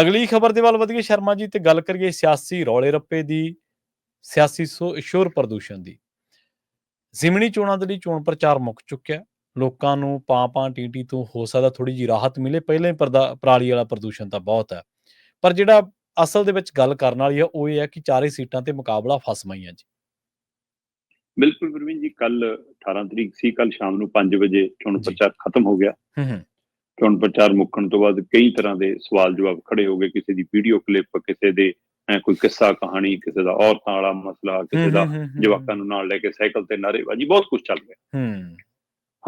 ਅਗਲੀ ਖਬਰ ਦੇ ਵੱਲ ਵਧੀਏ ਸ਼ਰਮਾ ਜੀ ਤੇ ਗੱਲ ਕਰੀਏ ਸਿਆਸੀ ਰੌਲੇ ਰੱਪੇ ਦੀ ਸਿਆਸੀ ਸ਼ੋਰ ਪ੍ਰਦੂਸ਼ਣ ਦੀ। ਜ਼ਿਮਣੀ ਚੋਣਾਂ ਦੇ ਲਈ ਚੋਣ ਪ੍ਰਚਾਰ ਮੁੱਕ ਚੁੱਕਿਆ। ਹੈ। ਲੋਕਾਂ ਨੂੰ ਪਾਂ ਪਾਂ ਟੀਟੀ ਤੋਂ ਹੋ ਸਕਦਾ ਥੋੜੀ ਜੀ ਰਾਹਤ ਮਿਲੇ। ਪਹਿਲੇ ਪਰਦਾ- ਪਰਾਲੀ ਵਾਲਾ ਪ੍ਰਦੂਸ਼ਣ ਤਾਂ ਬਹੁਤ ਹੈ। ਪਰ ਜਿਹੜਾ ਅਸਲ ਦੇ ਵਿੱਚ ਗੱਲ ਕਰਨ ਵਾਲੀ ਹੈ ਉਹ ਇਹ ਹੈ ਕਿ ਚਾਰੇ ਸੀਟਾਂ ਤੇ ਮੁਕਾਬਲਾ ਫਸਮਾ ਹੀ ਹੈ ਜੀ। ਬਿਲਕੁਲ ਪ੍ਰਵੀਨ ਜੀ ਕੱਲ 18 ਤਰੀਕ ਸੀ ਕੱਲ ਸ਼ਾਮ ਨੂੰ 5 ਵਜੇ ਚੋਣ। ਪ੍ਰਚਾਰ ਖਤਮ ਹੋ ਗਿਆ। ਹੂੰ ਹੂੰ। ਚੋਣ ਪ੍ਰਚਾਰ ਮੁੱਕਣ ਤੋਂ ਬਾਅਦ ਕਈ ਤਰ੍ਹਾਂ ਦੇ ਸਵਾਲ ਜਵਾਬ ਖੜੇ ਹੋ ਗਏ ਕਿਸੇ ਦੀ ਵੀਡੀਓ ਕਲਿੱਪ ਕਿਸੇ ਦੇ ਕੋਈ ਕਿੱਸਾ ਕਹਾਣੀ ਕਿਸੇ ਦਾ ਔਰਤਾਂ ਵਾਲਾ ਮਸਲਾ ਕਿਸੇ ਦਾ ਜਵਾਕਾਂ ਨੂੰ ਨਾਲ ਲੈ ਕੇ ਸਾਈਕਲ ਤੇ ਨਾਅਰੇਬਾਜ਼ੀ ਬਹੁਤ ਕੁਝ ਚੱਲ ਰਿਹਾ। ਹੂੰ।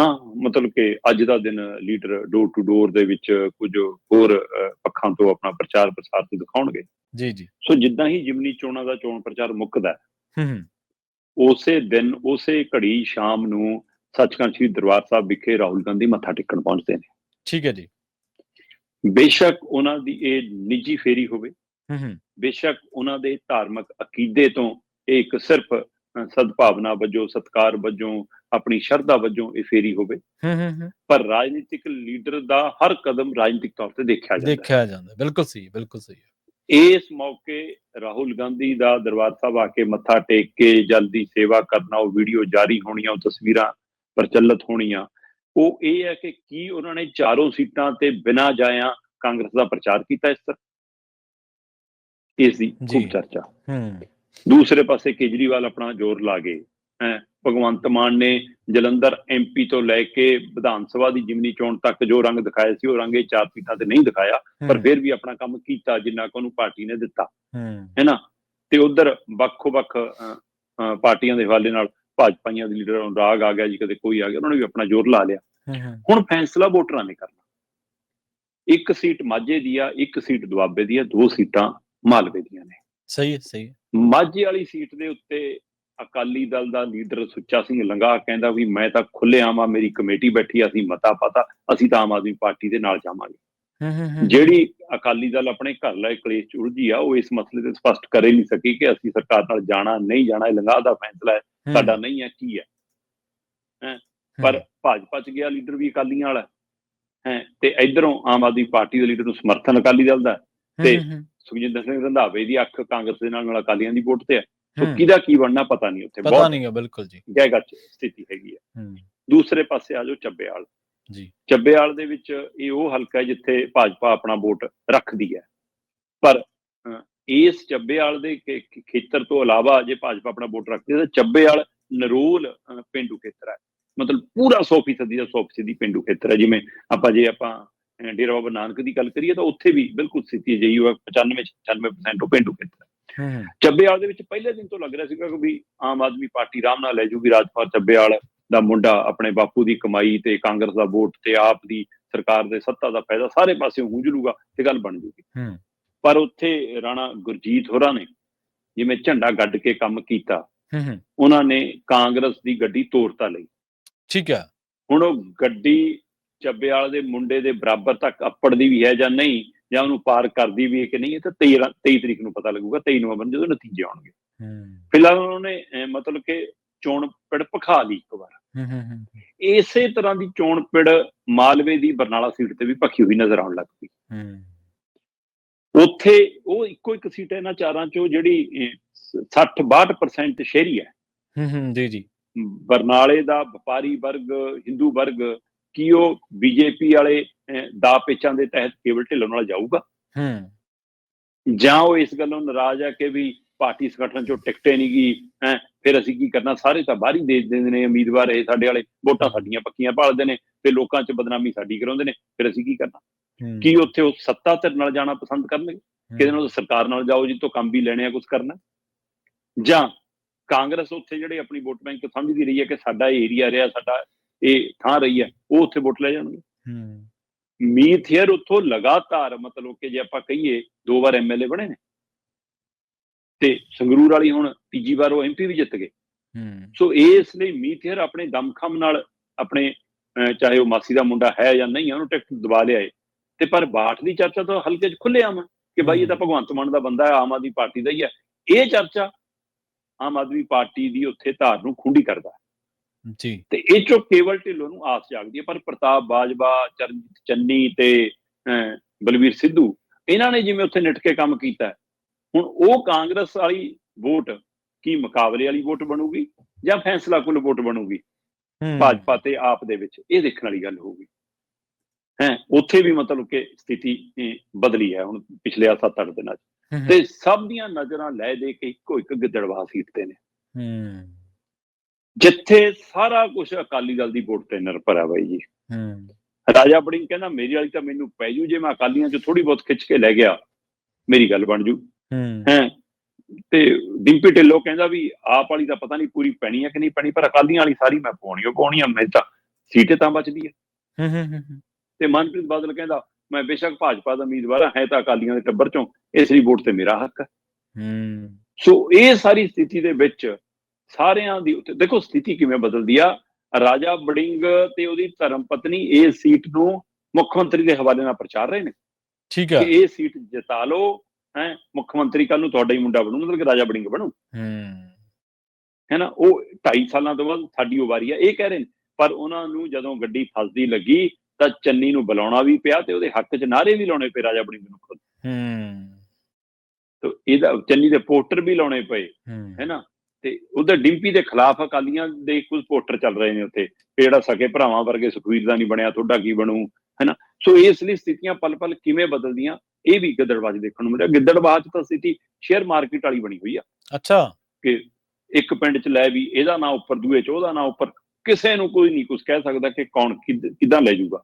ਹਾਂ ਮਤਲਬ ਕਿ ਅੱਜ ਦਾ ਦਿਨ ਲੀਡਰ ਡੋਰ ਟੂ ਡੋਰ ਦੇ ਵਿੱਚ ਕੁਝ ਹੋਰ ਪੱਖਾਂ ਤੋਂ ਆਪਣਾ ਪ੍ਰਚਾਰ ਪ੍ਰਸਾਰ ਤੇ ਦਿਖਾਉਣਗੇ। ਜੀ ਜੀ। ਸੋ ਜਿੱਦਾਂ ਹੀ ਜਿਮਨੀ ਚੋਣਾਂ ਦਾ ਚੋਣ ਪ੍ਰਚਾਰ ਮੁੱਕਦਾ ਹੈ, ਹੂੰ ਹੂੰ। ਉਸੇ ਦਿਨ ਉਸੇ ਘੜੀ ਸ਼ਾਮ ਨੂੰ ਸੱਚਖੰਡ ਸ੍ਰੀ ਦਰਬਾਰ ਸਾਹਿਬ ਵਿਖੇ ਰਾਹੁਲ ਗਾਂਧੀ ਮੱਥਾ ਟੇਕਣ ਪਹੁੰਚਦੇ ਨੇ। ਠੀਕ ਹੈ ਜੀ। ਬੇਸ਼ੱਕ ਉਹਨਾਂ ਦੀ ਇਹ ਨਿੱਜੀ ਫੇਰੀ ਹੋਵੇ। ਹੂੰ ਹੂੰ। ਬੇਸ਼ੱਕ ਉਹਨਾਂ ਦੇ ਧਾਰਮਿਕ ਅਕੀਦੇ ਤੋਂ ਇਹ ਇੱਕ ਸਿਰਫ ਸਦਭਾਵਨਾ ਵਜੋਂ ਸਤਕਾਰ ਵਜੋਂ ਆਪਣੀ ਸ਼ਰਧਾ ਵਜੋਂ ਇਹ ਫੇਰੀ ਹੋਵੇ। ਹੂੰ ਹੂੰ ਪਰ ਰਾਜਨੀਤਿਕ ਲੀਡਰ ਦਾ ਹਰ ਕਦਮ ਰਾਜਨੀਤਿਕ ਤੌਰ ਤੇ ਦੇਖਿਆ ਜਾਂਦਾ ਦੇਖਿਆ ਜਾਂਦਾ ਬਿਲਕੁਲ ਸਹੀ ਬਿਲਕੁਲ ਸਹੀ ਇਸ ਮੌਕੇ ਰਾਹੁਲ ਗਾਂਧੀ ਦਾ ਦਰਬਾਰ ਸਾਹਿਬ ਆ ਕੇ ਮੱਥਾ ਟੇਕ ਕੇ ਜਲ ਦੀ ਸੇਵਾ ਕਰਨਾ ਉਹ ਵੀਡੀਓ ਜਾਰੀ ਹੋਣੀਆਂ ਉਹ ਤਸਵੀਰਾਂ ਪ੍ਰਚਲਿਤ ਹੋਣੀਆਂ। ਉਹ ਇਹ ਹੈ ਕਿ ਕੀ ਉਹਨਾਂ ਨੇ ਚਾਰੋਂ ਸੀਟਾਂ ਤੇ ਬਿਨਾਂ ਜਾਇਆਂ ਕਾਂਗਰਸ ਦਾ ਪ੍ਰਚਾਰ ਕੀਤਾ ਇਸ ਤਰ੍ਹਾਂ? ਇਸ ਦੀ। ਖੂਬ ਚਰਚਾ। ਹੂੰ। ਦੂਸਰੇ ਪਾਸੇ ਕੇਜਰੀਵਾਲ ਆਪਣਾ ਜ਼ੋਰ ਲਾ ਗਏ ਹੈ। ਭਗਵੰਤ ਮਾਨ ਨੇ ਜਲੰਧਰ ਐਮਪੀ ਤੋਂ ਲੈ ਕੇ ਵਿਧਾਨ ਸਭਾ ਦੀ ਜਿਮਨੀ ਚੋਣ ਤੱਕ ਜੋ ਰੰਗ ਦਿਖਾਇਆ ਸੀ ਉਹ ਰੰਗ ਇਹ ਚਾਰ ਸੀਟਾਂ ਤੇ ਨਹੀਂ ਦਿਖਾਇਆ ਪਰ ਫਿਰ ਵੀ ਆਪਣਾ ਕੰਮ ਕੀਤਾ ਜਿੰਨਾ ਕੁ ਉਹਨੂੰ ਪਾਰਟੀ ਨੇ ਦਿੱਤਾ। ਹੂੰ। ਨਾ ਤੇ ਉਧਰ ਵੱਖੋ-ਵੱਖ ਅ, ਅ, ਪਾਰਟੀਆਂ ਦੇ ਹਵਾਲੇ ਨਾਲ ਭਾਜਪਾਈਆਂ ਦੇ ਲੀਡਰ ਨੂੰ ਰਾਗ ਆ ਗਿਆ ਜੀ ਕਦੇ ਕੋਈ ਆ ਗਿਆ ਉਹਨਾਂ ਨੇ ਵੀ ਆਪਣਾ ਜ਼ੋਰ ਲਾ ਲਿਆ। ਹੁਣ ਫੈਸਲਾ ਵੋਟਰਾਂ ਨੇ ਕਰਨਾ। ਇੱਕ ਸੀਟ ਮਾਝੇ ਦੀ ਆ ਇੱਕ ਸੀਟ ਦੁਆਬੇ ਦੀ ਆ ਦੋ ਸੀਟਾਂ ਮਾਲਵੇ ਦੀਆਂ ਨੇ। ਸਹੀ ਹੈ ਸਹੀ ਮਾਝੇ ਵਾਲੀ ਸੀਟ ਦੇ ਉੱਤੇ ਅਕਾਲੀ ਦਲ ਦਾ ਲੀਡਰ ਸੁੱਚਾ ਸਿੰਘ ਲੰਗਾ ਕਹਿੰਦਾ ਵੀ ਮੈਂ ਤਾਂ ਖੁੱਲੇ ਆਵਾਂ ਮੇਰੀ ਕਮੇਟੀ ਬੈਠੀ ਆ, ਅਸੀਂ ਮਤਾ ਪਤਾ ਅਸੀਂ ਤਾਂ ਆਮ ਆਦਮੀ ਪਾਰਟੀ ਦੇ ਨਾਲ ਜਾਵਾਂਗੇ। ਹੂੰ ਹੂੰ ਹੂੰ। ਜਿਹੜੀ ਅਕਾਲੀ ਦਲ ਆਪਣੇ ਘਰ ਲੈ ਕਲੇਸ਼ ਉਲਝੀ ਆ ਉਹ ਇਸ ਮਸਲੇ ਤੇ ਸਪਸ਼ਟ ਕਰ ਨਹੀਂ ਸਕੀ ਕਿ ਅਸੀਂ ਸਰਕਾਰ ਨਾਲ ਜਾਣਾ ਨਹੀਂ ਜਾਣਾ ਇਹ ਲੰਗਾ ਦਾ ਫੈਸਲਾ ਹੈ ਸਾਡਾ ਨਹੀਂ ਹੈ ਕੀ ਹੈ? ਹੈਂ, ਪਰ ਭਾਜਪਾ ਚ ਗਿਆ ਲੀਡਰ ਵੀ ਅਕਾਲੀਆਂ ਵਾਲਾ। ਹੈ? ਤੇ ਇਧਰੋਂ ਆਮ ਆਦਮੀ ਪਾਰਟੀ ਦੇ ਲੀਡਰ ਨੂੰ ਸਮਰਥਨ ਅਕਾਲੀ ਦਲ ਦਾ। ਤੇ ਸੁਖਜਿੰਦਰ ਸਿੰਘ ਰੰਧਾਵੇ ਦੀ ਅੱਖ ਕਾਂਗਰਸ ਦੇ ਨਾਲ ਨਾਲ ਅਕਾਲੀਆਂ ਦੀ ਵੋਟ ਤੇ ਹੈ। ਸੋ ਕਿਹਦਾ ਕੀ ਬਣਨਾ ਪਤਾ ਨਹੀਂ ਉੱਥੇ। ਪਤਾ ਨਹੀਂ ਹੈ ਬਿਲਕੁਲ ਜੀ। ਚ ਸਥਿਤੀ ਹੈਗੀ ਹੈ ਹੂੰ। ਦੂਸਰੇ ਪਾਸੇ ਆ ਜਾਓ ਚੱਬੇਵਾਲ ਜੀ। ਚੱਬੇਵਾਲ ਦੇ ਵਿੱਚ ਇਹ ਉਹ ਹਲਕਾ ਹੈ ਜਿੱਥੇ ਭਾਜਪਾ ਆਪਣਾ ਵੋਟ ਰੱਖਦੀ ਹੈ। ਪਰ ਇਸ ਚੱਬੇਵਾਲ ਦੇ ਖੇਤਰ ਤੋਂ ਇਲਾਵਾ ਜੇ ਭਾਜਪਾ ਆਪਣਾ ਵੋਟ ਰੱਖਦੀ ਹੈ ਤਾਂ ਚੱਬੇਵਾਲ ਨਰੋਲ ਪਿੰਡੂ ਖੇਤਰ ਹੈ। ਮਤਲਬ ਪੂਰਾ 100% ਦਾ 100% ਦੀ ਪਿੰਡੂ ਖੇਤਰ ਹੈ। ਜਿਵੇਂ ਆਪਾਂ ਜੇ ਆਪਾਂ ਡੇਰਾ ਬਾਬਾ ਨਾਨਕ ਦੀ ਗੱਲ ਕਰੀਏ ਤਾਂ ਉੱਥੇ ਵੀ ਬਿਲਕੁਲ ਸਥਿਤੀ ਅਜਿਹੀ ਹੋਇਆ 95 96% ਉਹ ਪਿੰਡੂ ਖੇਤਰ ਹੈ। ਚੱਬੇਵਾਲ ਦੇ ਵਿੱਚ ਪਹਿਲੇ ਦਿਨ ਤੋਂ ਲੱਗ ਰਿਹਾ ਸੀਗਾ ਕਿ ਵੀ ਆਮ ਆਦਮੀ ਪਾਰਟੀ ਆਰਾਮ ਨਾਲ ਲੈ ਜੂਗੀ ਰਾਜਪਾਲ ਚੱਬੇਵਾਲ। ਦਾ ਮੁੰਡਾ ਆਪਣੇ ਬਾਪੂ ਦੀ ਕਮਾਈ ਤੇ ਕਾਂਗਰਸ ਦਾ ਵੋਟ ਤੇ ਆਪ ਦੀ ਸਰਕਾਰ ਦੇ ਸੱਤਾ ਦਾ ਫਾਇਦਾ ਸਾਰੇ ਪਾਸੇ ਹੁੰਝ ਲੂਗਾ ਤੇ ਗੱਲ ਬਣ ਜੂਗੀ। ਪਰ ਉੱਥੇ ਰਾਣਾ ਗੁਰਜੀਤ ਹੋਰਾਂ ਨੇ ਜਿਵੇਂ ਝੰਡਾ ਗੱਡ ਕੇ ਕੰਮ ਕੀਤਾ ਉਹਨਾਂ ਨੇ ਕਾਂਗਰਸ ਦੀ ਗੱਡੀ ਤੋੜਤਾ ਲਈ। ਠੀਕ ਹੈ ਹੁਣ ਉਹ ਗੱਡੀ ਚੱਬੇਵਾਲ ਦੇ ਮੁੰਡੇ ਦੇ ਬਰਾਬਰ ਤੱਕ ਅੱਪੜਦੀ ਵੀ ਹੈ ਜਾਂ ਨਹੀਂ ਜਾਂ ਉਹਨੂੰ ਪਾਰ ਕਰਦੀ ਵੀ ਹੈ ਕਿ ਨਹੀਂ ਇਹ ਤਾਂ 13 23 ਤਰੀਕ ਨੂੰ ਪਤਾ ਲੱਗੂਗਾ 23 ਨਵੰਬਰ ਨੂੰ ਜਦੋਂ ਨਤੀਜੇ ਆਉਣਗੇ। ਫਿਲਹਾਲ ਉਹਨੇ ਮਤਲਬ ਕਿ ਚੋਣ ਪਿੜ ਭਖਾ ਲਈ ਇੱਕ ਵਾਰ। ਹੂੰ ਹੂੰ ਹੂੰ, ਇਸੇ ਤਰ੍ਹਾਂ ਦੀ ਚੋਣ ਪਿੜ ਮਾਲਵੇ ਦੀ ਬਰਨਾਲਾ ਸੀਟ ਤੇ ਵੀ ਭਖੀ ਹੋਈ ਨਜ਼ਰ ਆਉਣ ਲੱਗ ਪਈ। ਹੂੰ। ਉੱਥੇ ਉਹ ਇੱਕੋ ਇੱਕ ਸੀਟ ਹੈ ਇਹਨਾਂ ਚਾਰਾਂ ਚੋਂ ਜਿਹੜੀ ਅਹ, 60 62% ਸ਼ਹਿਰੀ ਹੈ। ਹੂੰ ਹੂੰ ਜੀ ਜੀ। ਬਰਨਾਲੇ ਦਾ ਵਪਾਰੀ ਵਰਗ ਹਿੰਦੂ ਵਰਗ ਕੀ ਉਹ ਬੀਜੇਪੀ ਵਾਲੇ ਦਾ ਪੇਚਾਂ ਦੇ ਤਹਿਤ ਕੇਵਲ ਢਿੱਲੋਂ ਨਾਲ ਜਾਊਗਾ? ਹੂੰ। ਜਾਂ ਉਹ ਇਸ ਗੱਲੋਂ ਨਾਰਾਜ਼ ਆ ਕਿ ਵੀ ਪਾਰਟੀ ਸੰਗਠਨ ਚੋਂ ਟਿਕਟੇ ਨਹੀਂ ਗਈ ਹੈ ਫਿਰ ਅਸੀਂ ਕੀ ਕਰਨਾ? ਸਾਰੇ ਤਾਂ ਬਾਹਰ ਹੀ ਦੇ ਦਿੰਦੇ ਨੇ ਉਮੀਦਵਾਰ ਇਹ ਸਾਡੇ ਵਾਲੇ ਵੋਟਾਂ ਸਾਡੀਆਂ ਪੱਕੀਆਂ ਭਾਲਦੇ ਨੇ ਤੇ ਲੋਕਾਂ 'ਚ ਬਦਨਾਮੀ ਸਾਡੀ ਕਰਾਉਂਦੇ ਨੇ ਫਿਰ ਅਸੀਂ ਕੀ ਕਰਨਾ? ਕੀ ਉੱਥੇ ਉਹ ਸੱਤਾ ਧਿਰ ਨਾਲ ਜਾਣਾ ਪਸੰਦ ਕਰਨਗੇ? ਕਿਹਦੇ ਨਾਲ ਸਰਕਾਰ ਨਾਲ ਜਾਓ ਜੀ ਤੋਂ ਕੰਮ ਵੀ ਲੈਣੇ ਆ ਕੁਝ ਕਰਨਾ। ਜਾਂ ਕਾਂਗਰਸ ਉੱਥੇ ਜਿਹੜੇ ਆਪਣੀ ਵੋਟ ਬੈਂਕ ਸਮਝਦੀ ਰਹੀ ਹੈ ਕਿ ਸਾਡਾ ਏਰੀਆ ਰਿਹਾ ਸਾਡਾ ਇਹ ਥਾਂ ਰਹੀ ਹੈ ਉਹ ਉੱਥੇ ਵੋਟ ਲੈ ਜਾਣਗੇ। ਹੂੰ। ਮੀਤ ਹੇਅਰ ਉੱਥੋਂ ਲਗਾਤਾਰ ਮਤਲਬ ਕਿ ਜੇ ਆਪਾਂ ਕਹੀਏ ਦੋ ਵਾਰ ਐਮਐਲਏ ਬਣੇ ਨੇ। ਤੇ ਸੰਗਰੂਰ ਵਾਲੀ ਹੁਣ ਤੀਜੀ ਵਾਰ ਉਹ ਐਮਪੀ ਵੀ ਜਿੱਤ ਗਏ। ਹੂੰ। ਸੋ ਇਸ ਲਈ ਹੇਅਰ ਆਪਣੇ ਦਮਖਮ ਨਾਲ ਆਪਣੇ ਚਾਹੇ ਉਹ ਮਾਸੀ ਦਾ ਮੁੰਡਾ ਹੈ ਜਾਂ ਨਹੀਂ ਉਹਨੂੰ ਟਿਕਟ ਦਵਾ ਲਿਆਏ ਤੇ ਪਰ ਬਾਠ ਦੀ ਚਰਚਾ ਤਾਂ ਹਲਕੇ 'ਚ ਖੁੱਲੇ ਆਮ ਕਿ ਬਾਈ ਇਹ ਤਾਂ ਭਗਵੰਤ ਮਾਨ ਦਾ ਬੰਦਾ ਹੈ ਆਮ ਆਦਮੀ ਪਾਰਟੀ ਦਾ ਹੀ ਹੈ। ਇਹ ਚਰਚਾ ਆਮ ਆਦਮੀ ਪਾਰਟੀ ਦੀ ਉੱਥੇ ਧਾਰ ਨੂੰ ਖੁੰਡੀ ਕਰਦਾ। ਜੀ। ਤੇ ਇਹ ਚੋਂ ਕੇਵਲ ਢਿੱਲੋਂ ਨੂੰ ਆਸ ਜਾਗਦੀ ਹੈ ਪਰ ਪ੍ਰਤਾਪ ਬਾਜਵਾ ਚਰਨਜੀਤ ਚੰਨੀ ਤੇ ਅਹ, ਬਲਵੀਰ ਸਿੱਧੂ ਇਹਨਾਂ ਨੇ ਜਿਵੇਂ ਉੱਥੇ ਨਿਟ ਕੇ ਕੰਮ ਕੀਤਾ ਹੈ, ਹੁਣ ਉਹ ਕਾਂਗਰਸ ਵਾਲੀ ਵੋਟ ਕੀ ਮੁਕਾਬਲੇ ਵਾਲੀ ਵੋਟ ਬਣੂਗੀ ਜਾਂ ਫੈਸਲਾ ਕੁਲ ਵੋਟ ਬਣੂਗੀ? ਭਾਜਪਾ ਤੇ ਆਪ ਦੇ ਵਿੱਚ ਇਹ ਦੇਖਣ ਵਾਲੀ ਗੱਲ ਹੋਊਗੀ। ਹੈ ਉੱਥੇ ਵੀ ਮਤਲਬ ਕਿ ਸਥਿਤੀ ਬਦਲੀ ਹੈ ਹੁਣ ਪਿਛਲੇ 7-8 ਦਿਨਾਂ 'ਚ। ਤੇ ਸਭ ਦੀਆਂ ਨਜ਼ਰਾਂ ਲੈ ਦੇ ਕੇ ਇੱਕੋ ਇੱਕ ਗਿੱਦੜਵਾ ਸੀਟ ਤੇ ਨੇ। ਹੂੰ, ਜਿੱਥੇ ਸਾਰਾ ਕੁਝ ਅਕਾਲੀ ਦਲ ਦੀ ਵੋਟ ਤੇ ਨਿਰਭਰ ਹੈ ਬਾਈ ਜੀ। ਹੂੰ, ਰਾਜਾ ਬੜਿੰਗ ਕਹਿੰਦਾ ਮੇਰੀ ਵਾਲੀ ਤਾਂ ਮੈਨੂੰ ਪੈ ਜੂ ਜੇ ਮੈਂ ਅਕਾਲੀਆਂ 'ਚ ਥੋੜੀ ਬਹੁਤ ਖਿੱਚ ਕੇ ਲੈ ਗਿਆ ਮੇਰੀ ਗੱਲ ਬਣ ਜੂ। ਹੂੰ, ਤੇ ਡਿੰਪੀ ਢਿੱਲੋਂ ਕਹਿੰਦਾ ਵੀ ਆਪ ਵਾਲੀ ਤਾਂ ਪਤਾ ਨਹੀਂ ਪੂਰੀ ਪੈਣੀ ਹੈ ਕਿ ਨਹੀਂ ਪੈਣੀ ਪਰ ਅਕਾਲੀਆਂ ਵਾਲੀ ਸਾਰੀ ਮੈਂ ਪਾਉਣੀ ਓ ਪਾਉਣੀ ਆ ਮੈਂ ਤਾਂ ਸੀਟੇ ਤਾਂ ਬਚਦੀ ਹੈ। ਹੂੰ, ਹੂੰ, ਹੂੰ, ਹੂੰ, ਤੇ ਮਨਪ੍ਰੀਤ ਬਾਦਲ ਕਹਿੰਦਾ ਮੈਂ ਬੇਸ਼ੱਕ ਭਾਜਪਾ ਦਾ ਉਮੀਦਵਾਰ ਹਾਂ ਹੈ ਤਾਂ ਅਕਾਲੀਆਂ ਦੇ ਟੱਬਰ ਚੋਂ ਇਸ ਲਈ ਵੋਟ ਤੇ ਮੇਰਾ ਹੱਕ ਹੈ। ਹੂੰ, ਸੋ ਇਹ ਸਾਰੀ ਸਥਿਤੀ ਦੇ ਵਿੱਚ ਸਾਰਿਆਂ ਦੀ ਉੱਤੇ ਦੇਖੋ ਸਥਿਤੀ ਕਿਵੇਂ ਬਦਲਦੀ ਆ ਰਾਜਾ ਬੜਿੰਗ ਤੇ ਉਹਦੀ ਧਰਮ ਪਤਨੀ ਇਹ ਸੀਟ ਨੂੰ ਮੁੱਖ ਮੰਤਰੀ ਦੇ ਹਵਾਲੇ ਨਾਲ ਪ੍ਰਚਾਰ ਰਹੇ ਨੇ। ਠੀਕ ਹੈ। ਕਿ ਇਹ ਸੀਟ ਜਿਤਾ ਲਓ ਹੈ ਮੁੱਖ ਮੰਤਰੀ ਕੱਲ ਨੂੰ ਤੁਹਾਡਾ ਹੀ ਮੁੰਡਾ ਬਣੂ ਮਤਲਬ ਕਿ ਰਾਜਾ ਬੜਿੰਗ ਬਣੂ। ਹੂੰ, ਹੈ ਨਾ ਉਹ 2.5 ਸਾਲਾਂ ਤੋਂ ਬਾਅਦ ਸਾਡੀ ਉਹ ਵਾਰੀ ਆ। ਇਹ ਕਹਿ ਰਹੇ ਨੇ ਪਰ ਉਹਨਾਂ ਨੂੰ ਜਦੋਂ ਗੱਡੀ ਫਸਦੀ ਲੱਗੀ ਤਾਂ ਚੰਨੀ ਨੂੰ ਬੁਲਾਉਣਾ ਵੀ ਪਿਆ ਤੇ ਉਹਦੇ ਹੱਕ 'ਚ ਨਾਰੇ ਵੀ ਲਾਉਣੇ ਪਏ ਰਾਜਾ ਬੜਿੰਗ ਨੂੰ ਖੁਦ। ਹੂੰ, ਤੇ ਇਹਦਾ ਚੰਨੀ ਦੇ ਪੋਸਟਰ ਵੀ ਲਾਉਣੇ ਪਏ ਹੂੰ, ਨਾ ਤੇ ਉਧਰ ਡਿੰਪੀ ਦੇ ਖਿਲਾਫ ਅਕਾਲੀਆਂ ਦੇ ਕੁਝ ਪੋਸਟਰ ਚੱਲ ਰਹੇ ਨੇ ਉੱਥੇ। ਜਿਹੜਾ ਸਕੇ ਭਰਾਵਾਂ ਵਰਗੇ ਸੁਖਵੀਰ ਦਾ ਨਹੀਂ ਬਣਿਆ ਤੁਹਾਡਾ ਕੀ ਬਣੂ ਹੈ ਨਾ ਸੋ ਇਸ ਲਈ ਸਥਿਤੀਆਂ ਪਲ-ਪਲ ਕਿਵੇਂ ਬਦਲਦੀਆਂ? ਇਹ ਵੀ ਗਿੱਦੜਬਾਜ ਦੇਖਣ ਨੂੰ ਮਿਲਿਆ। ਗਿੱਦੜਬਾਜ 'ਚ ਤਾਂ ਸਥਿਤੀ ਸ਼ੇਅਰ ਮਾਰਕੀਟ ਵਾਲੀ ਬਣੀ ਹੋਈ ਆ। ਅੱਛਾ। ਕਿ ਇੱਕ ਪਿੰਡ 'ਚ ਲੈ ਵੀ ਇਹਦਾ ਨਾਂ ਉੱਪਰ ਦੂਏ 'ਚ ਉਹਦਾ ਨਾਂ ਉੱਪਰ ਕਿਸੇ ਨੂੰ ਕੋਈ ਨਹੀਂ ਕੁਝ ਕਹਿ ਸਕਦਾ ਕਿ ਕੌਣ ਕਿੱਦ- ਲੈ ਜਾਊਗਾ।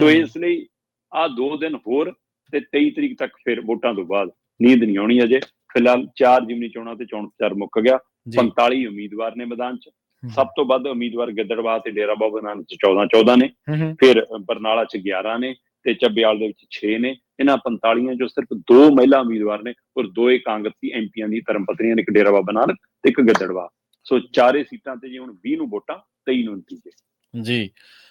ਸੋ ਇਸ ਲਈ ਆ ਦੋ ਦਿਨ ਹੋਰ ਤੇ 23 ਤਰੀਕ ਤੱਕ ਫਿਰ ਵੋਟਾਂ ਤੋਂ ਬਾਅਦ ਨੀਂਦ ਨਹੀਂ ਆਉਣੀ ਅਜੇ। ਫਿਲਹਾਲ ਚਾਰ ਜਿਮਨੀ ਚੋਣਾਂ ਤੇ ਚੋਣ ਪ੍ਰਚਾਰ ਮੁੱਕ ਗਿਆ। ਜੀ। 45 ਉਮੀਦਵਾਰ ਨੇ ਮੈਦਾਨ 'ਚ। ਸਭ ਤੋਂ ਵੱਧ ਉਮੀਦਵਾਰ ਗਿੱਦੜਬਾਹ ਤੇ ਡੇਰਾ ਬਾਬਾ ਨਾਨਕ 'ਚ 14 14 ਨੇ। ਫਿਰ ਬਰਨਾਲਾ 'ਚ 11 ਨੇ ਤੇ ਚੱਬੇਵਾਲ ਦੇ ਵਿੱਚ 6 ਨੇ। ਇਹਨਾਂ 45 ਚੋਂ ਸਿਰਫ ਦੋ ਮਹਿਲਾ ਉਮੀਦਵਾਰ ਨੇ ਔਰ ਦੋਏ ਕਾਂਗਰਸੀ ਐਮਪੀਆਂ ਦੀ ਧਰਮ ਪਤਨੀਆਂ ਨੇ, ਇੱਕ ਡੇਰਾ ਬਾਬਾ ਨਾਨਕ ਤੇ ਇੱਕ ਗੱਦੜਵਾ। ਸੋ ਚਾਰੇ ਸੀਟਾਂ ਤੇ ਜੇ ਹੁਣ 20 ਨੂੰ ਵੋਟਾਂ 23 ਨੂੰ ਨਤੀਜੇ ਜੀ।